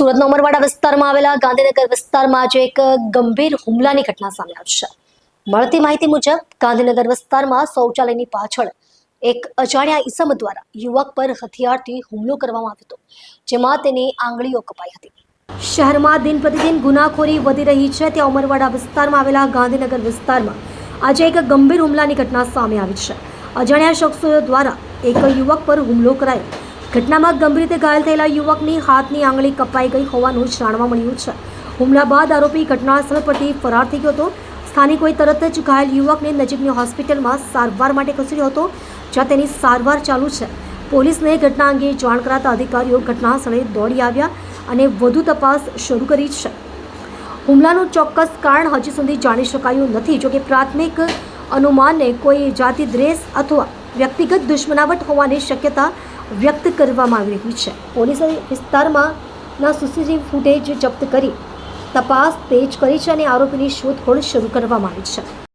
સુરતના ઉમરવાડા વિસ્તારમાં આવેલા ગાંધીનગર વિસ્તારમાં આજે એક ગંભીર હુમલાની ઘટના સામે આવી છે. મળતી માહિતી મુજબ, ગાંધીનગર વિસ્તારમાં શૌચાલયની પાછળ એક અજાણ્યા ઈસમ દ્વારા યુવક પર હથિયારથી હુમલો કરવામાં આવ્યો હતો, જેમાં તેની આંગળીઓ કપાઈ હતી. શહેરમાં દિન પ્રતિદિન ગુનાખોરી વધી રહી છે. ત્યાં ઉમરવાડા વિસ્તારમાં આવેલા ગાંધીનગર વિસ્તારમાં આજે એક ગંભીર હુમલાની ઘટના સામે આવી છે. અજાણ્યા શખ્સો દ્વારા એક યુવક પર હુમલો કરાયો. ઘટનામાં ગંભીર રીતે ઘાયલ થયેલા યુવકની હાથની આંગળી કપાઈ ગઈ હોવાનું જાણવા મળ્યું છે. હુમલા બાદ આરોપી ઘટનાસ્થળ પરથી ફરાર થઈ ગયો હતો. સ્થાનિકોએ તરત જ ઘાયલ યુવકને નજીકની હોસ્પિટલમાં સારવાર માટે ખસેડ્યો હતો, જ્યાં તેની સારવાર ચાલુ છે. પોલીસને ઘટના અંગે જાણ કરાતા અધિકારીઓ ઘટના સ્થળે દોડી આવ્યા અને વધુ તપાસ શરૂ કરી છે. હુમલાનું ચોક્કસ કારણ હજી સુધી જાણી શકાયું નથી જોકે પ્રાથમિક અનુમાનને કોઈ જાતિ દ્વેષ અથવા વ્યક્તિગત દુશ્મનાવટ હોવાની શક્યતા વ્યક્ત કરવામાં આવી રહી છે. પોલીસે વિસ્તારમાં ના સીસીટીવી ફૂટેજ જપ્ત કરી તપાસ તેજ કરી છે અને આરોપીની શોધખોળ શરૂ કરવામાં આવી છે.